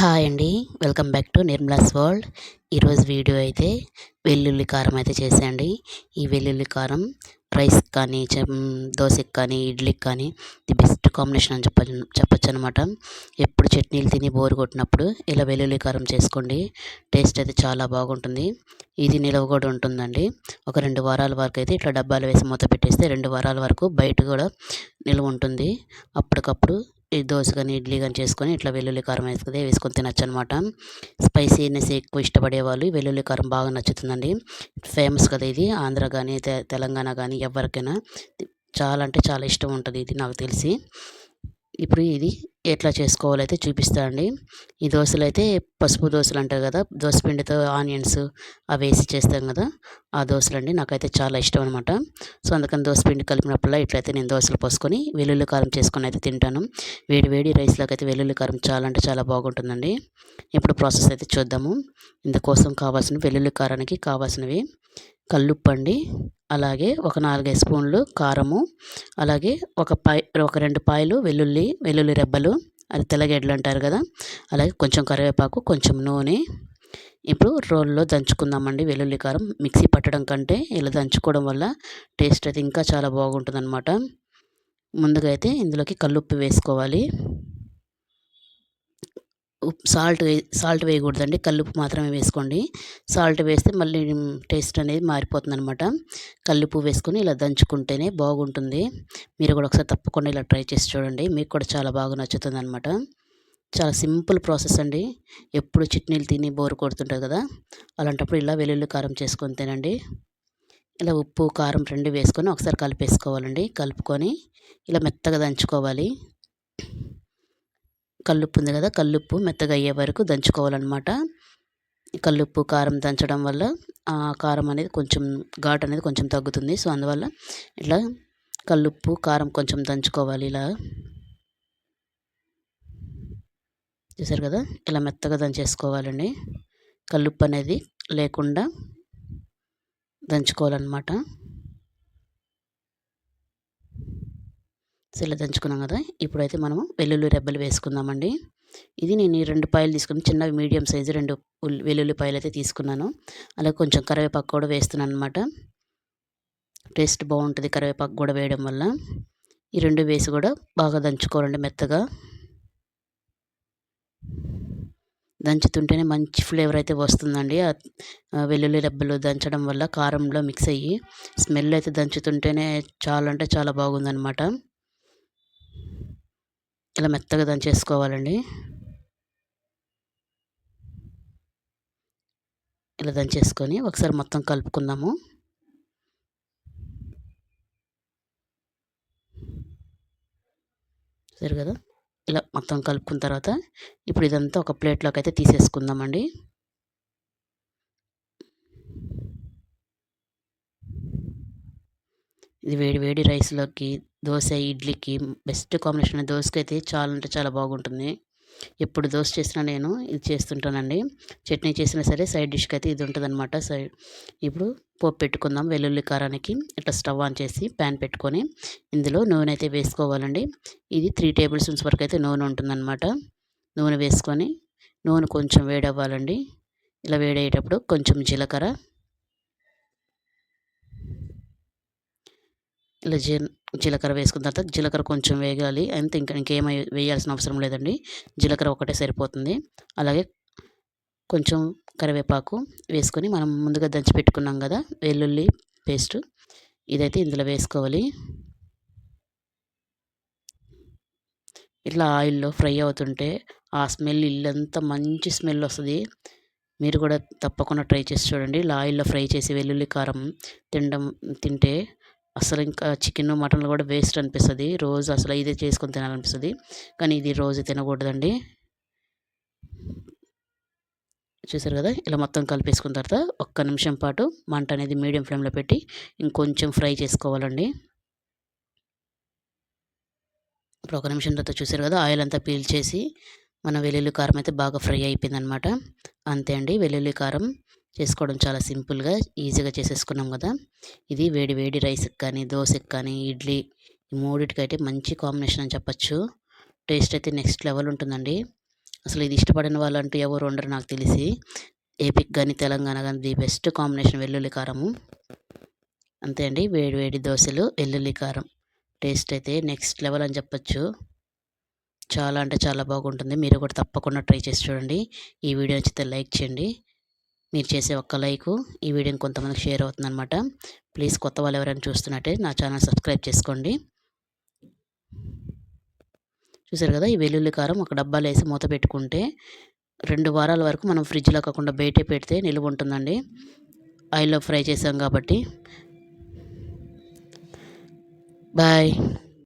Hi అండి. Welcome back to Nirmala's world. ఈరోజు video అయితే వెల్లుల్లి కారం అయితే చేసేయండి. ఈ వెల్లుల్లి కారం రైస్ కానీ దోశకి కానీ ఇడ్లీకి కానీ ది బెస్ట్ కాంబినేషన్ అని చెప్ప చెప్పచ్చు అనమాట ఎప్పుడు చట్నీలు తిని బోరు కొట్టినప్పుడు ఇలా వెల్లుల్లి కారం చేసుకోండి. టేస్ట్ అయితే చాలా బాగుంటుంది. ఇది నిలవ కూడా ఉంటుందండి. ఒక రెండు వారాల వరకు అయితే ఇట్లా డబ్బాలు వేసి మూత పెట్టేస్తే రెండు వారాల వరకు బయట కూడా నిల్వ ఉంటుంది. అప్పటికప్పుడు ఈ దోశ కానీ ఇడ్లీ కానీ చేసుకొని ఇట్లా వెల్లుల్లి కారం వేసుకుని వేసుకొని తినచ్చు అనమాట స్పైసీనెస్ ఎక్కువ ఇష్టపడే వాళ్ళు వెల్లుల్లి కారం బాగా నచ్చుతుందండి. ఫేమస్ కదా ఇది. ఆంధ్ర కానీ తెలంగాణ కానీ ఎవరికైనా. చాలా అంటే చాలా ఇష్టం ఉంటుంది ఇది నాకు తెలిసి. ఇప్పుడు ఇది ఎట్లా చేసుకోవాలో అయితే చూపిస్తా అండి. ఈ దోశలు అయితే పసుపు దోశలు అంటారు కదా దోశ పిండితో ఆనియన్స్ అవి వేసి చేస్తాం కదా ఆ దోశలు అండి నాకైతే చాలా ఇష్టం అనమాట సో అందుకని దోశపిండి కలిపినప్పుడల్లా ఇట్లయితే నేను దోశలు పోసుకొని వెల్లుల్లి కారం చేసుకొని అయితే తింటాను. వేడి వేడి రైస్లోకి అయితే వెల్లుల్లి కారం చాలా అంటే చాలా బాగుంటుందండి. ఇప్పుడు ప్రాసెస్ అయితే చూద్దాము. ఇందుకోసం కావాల్సిన వెల్లుల్లి కారానికి కావాల్సినవి కల్లుప్పండి అలాగే ఒక నాలుగైదు స్పూన్లు కారము అలాగే ఒక పాయ ఒక రెండు పాయలు వెల్లుల్లి వెల్లుల్లి రెబ్బలు అది తెల్లగడ్డలు అంటారు కదా అలాగే కొంచెం కరివేపాకు కొంచెం నూనె. ఇప్పుడు రోల్లో దంచుకుందామండి వెల్లుల్లి కారం. మిక్సీ పట్టడం కంటే ఇలా దంచుకోవడం వల్ల టేస్ట్ అయితే ఇంకా చాలా బాగుంటుంది ముందుగా అయితే ఇందులోకి కల్లుప్పు వేసుకోవాలి. సాల్ట్ వే సాల్ట్ వేయకూడదండి. కల్లుప్పు మాత్రమే వేసుకోండి. సాల్ట్ వేస్తే మళ్ళీ టేస్ట్ అనేది మారిపోతుంది అనమాట కల్లుప్పు వేసుకొని ఇలా దంచుకుంటేనే బాగుంటుంది. మీరు కూడా ఒకసారి తప్పకుండా ఇలా ట్రై చేసి చూడండి. మీకు కూడా చాలా బాగా నచ్చుతుంది అనమాట చాలా సింపుల్ ప్రాసెస్ అండి. ఎప్పుడు చిట్నీలు తిని బోరు కొడుతుంటారు కదా అలాంటప్పుడు ఇలా వెల్లుల్లి కారం చేసుకొని తినండి. ఇలా ఉప్పు కారం రెండు వేసుకొని ఒకసారి కలిపేసుకోవాలండి. కలుపుకొని ఇలా మెత్తగా దంచుకోవాలి. కల్లుప్పు ఉంది కదా కల్లుప్పు మెత్తగా అయ్యే వరకు దంచుకోవాలన్నమాట. కల్లుప్పు కారం దంచడం వల్ల ఆ కారం అనేది కొంచెం ఘాట్ అనేది కొంచెం తగ్గుతుంది. సో అందువల్ల ఇట్లా కల్లుప్పు కారం కొంచెం దంచుకోవాలి ఇలా. చూసారు కదా ఇలా మెత్తగా దంచేసుకోవాలండి. కల్లుప్పు అనేది లేకుండా దంచుకోవాలన్నమాట. ఇలా దంచుకున్నాం కదా ఇప్పుడైతే మనము వెల్లుల్లి రెబ్బలు వేసుకుందామండి. ఇది నేను ఈ రెండు పాయలు తీసుకుని చిన్న మీడియం సైజు రెండు వెల్లుల్లి పాయలు అయితే తీసుకున్నాను. అలాగే కొంచెం కరివేపాకు కూడా వేస్తున్నాను అనమాట టేస్ట్ బాగుంటుంది కరివేపాకు కూడా వేయడం వల్ల. ఈ రెండు వేసి కూడా బాగా దంచుకోవాలండి మెత్తగా. దంచుతుంటేనే మంచి ఫ్లేవర్ అయితే వస్తుందండి. వెల్లుల్లి రెబ్బలు దంచడం వల్ల కారంలో మిక్స్ అయ్యి స్మెల్ అయితే దంచుతుంటేనే చాలా అంటే చాలా బాగుందనమాట ఇలా మెత్తగా దంచేసుకోవాలండి ఇలా దంచేసుకొని ఒకసారి మొత్తం కలుపుకుందాము. సరే కదా? ఇలా మొత్తం కలుపుకున్న తర్వాత ఇప్పుడు ఇదంతా ఒక ప్లేట్లోకి అయితే తీసేసుకుందామండి. ఇది వేడి వేడి రైస్లోకి దోశ ఇడ్లీకి బెస్ట్ కాంబినేషన్ దోశకి అయితే చాలా అంటే చాలా బాగుంటుంది. ఎప్పుడు దోశ చేసినా నేను ఇది చేస్తుంటానండి. చట్నీ చేసినా సరే సైడ్ డిష్కి అయితే ఇది ఉంటుంది అనమాట సైడ్ ఇప్పుడు పోపు పెట్టుకుందాం వెల్లుల్లి కారానికి ఇట్లా స్టవ్ ఆన్ చేసి ప్యాన్ పెట్టుకొని ఇందులో నూనె అయితే వేసుకోవాలండి. ఇది త్రీ టేబుల్ స్పూన్స్ వరకు అయితే నూనె ఉంటుందన్నమాట. నూనె వేసుకొని నూనె కొంచెం వేడవ్వాలండి. ఇలా వేడయ్యేటప్పుడు కొంచెం జీలకర్ర ఇలా జీ జీలకర్ర వేసుకున్న తర్వాత జీలకర్ర కొంచెం వేగాలి. అంతే ఇంకా ఇంకేమై వేయాల్సిన అవసరం లేదండి. జీలకర్ర ఒకటే సరిపోతుంది. అలాగే కొంచెం కరివేపాకు వేసుకొని మనం ముందుగా దంచి పెట్టుకున్నాం కదా వెల్లుల్లి పేస్ట్. ఇదైతే ఇందులో వేసుకోవాలి. ఇట్లా ఆయిల్లో ఫ్రై అవుతుంటే ఆ స్మెల్ ఇల్లంతా మంచి స్మెల్ వస్తుంది. మీరు కూడా తప్పకుండా ట్రై చేసి చూడండి. ఇలా ఆయిల్లో ఫ్రై చేసి వెల్లుల్లి కారం తినడం తింటే అసలు ఇంకా చికెన్ మటన్లు కూడా వేస్ట్ అనిపిస్తుంది. రోజు అసలు ఇదే చేసుకొని తినాలనిపిస్తుంది. కానీ ఇది రోజు తినకూడదండి. చూసారు కదా? ఇలా మొత్తం కలిపేసుకున్న తర్వాత ఒక్క నిమిషం పాటు మంట అనేది మీడియం ఫ్లేమ్లో పెట్టి ఇంకొంచెం ఫ్రై చేసుకోవాలండి. ఇప్పుడు ఒక నిమిషం తర్వాత చూసారు కదా? ఆయిల్ అంతా పీల్చేసి మన వెల్లుల్లి కారం అయితే బాగా ఫ్రై అయిపోయిందనమాట అంతే అండి వెల్లుల్లి కారం చేసుకోవడం చాలా సింపుల్గా ఈజీగా చేసేసుకున్నాం కదా. ఇది వేడి వేడి రైస్కి కానీ దోశకి కానీ ఇడ్లీ ఈ మూడిటికైతే మంచి కాంబినేషన్ అని చెప్పచ్చు. టేస్ట్ అయితే నెక్స్ట్ లెవెల్ ఉంటుందండి. అసలు ఇది ఇష్టపడిన వాళ్ళంటూ ఎవరు ఉండరు నాకు తెలిసి. ఏపీకి కానీ తెలంగాణ కానీ ది బెస్ట్ కాంబినేషన్ వెల్లుల్లి కారము. అంతే అండి వేడి వేడి దోశలు వెల్లుల్లి కారం. టేస్ట్ అయితే నెక్స్ట్ లెవెల్ అని చెప్పొచ్చు. చాలా అంటే చాలా బాగుంటుంది. మీరు కూడా తప్పకుండా ట్రై చేసి చూడండి. ఈ వీడియో నచ్చితే లైక్ చేయండి. మీరు చేసే ఒక్క లైకు ఈ వీడియోని కొంతమందికి షేర్ అవుతుందన్నమాట. ప్లీజ్ కొత్త వాళ్ళు ఎవరైనా చూస్తున్నట్టే నా ఛానల్ సబ్స్క్రైబ్ చేసుకోండి. చూసారు కదా ఈ వెల్లుల్లి కారం ఒక డబ్బాలో వేసి మూత పెట్టుకుంటే రెండు వారాల వరకు మనం ఫ్రిడ్జ్లో కాకుండా బయటే పెడితే నిలువ ఉంటుందండి. ఆయిల్లో ఫ్రై చేసాం కాబట్టి. బాయ్.